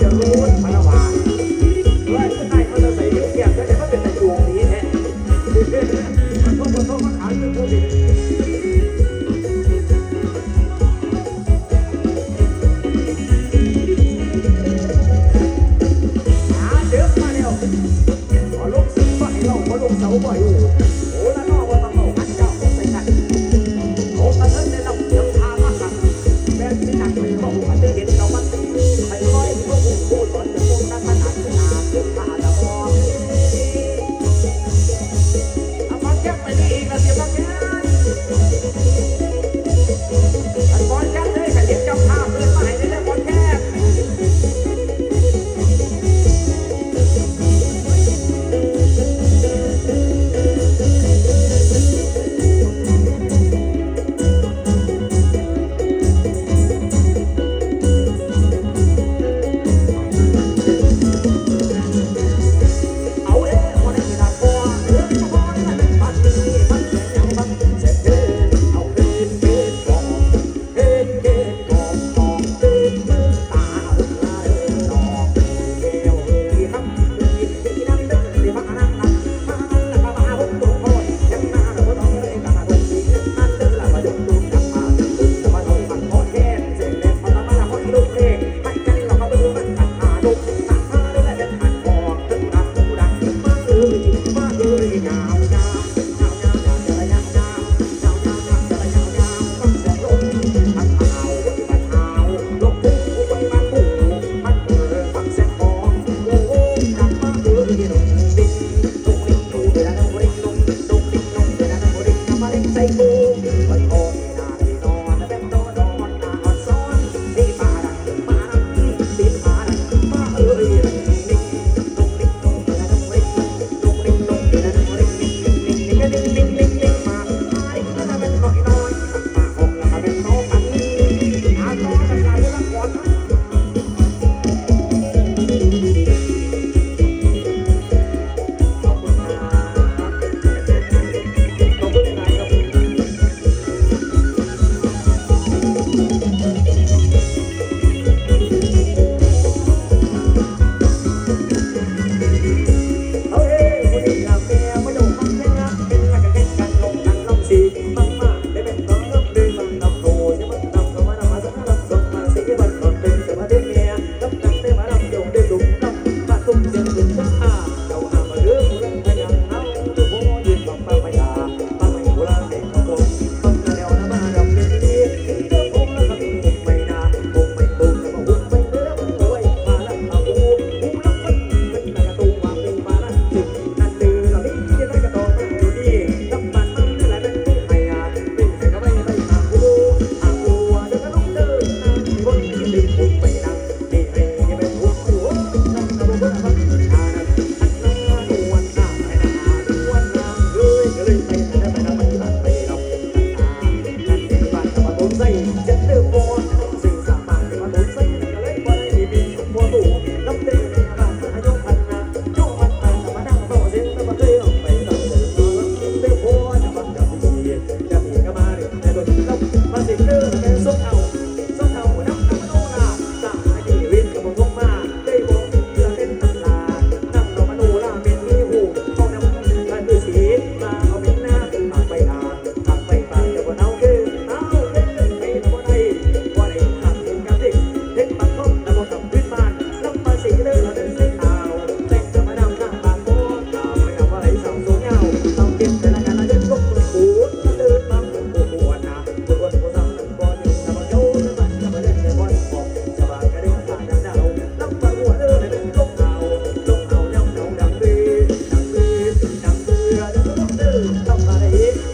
จะรู้พระวาเฮ้ยใต้เขาจะใส่ยุ้งแก้มก็จะเาเป็นตะจวงนี้แท้มันต้องมันต้องมาายเรื่องพวกบหาเด็กมาแล้วขอลงซึ่งไปเราขอลงเสาไป Bye.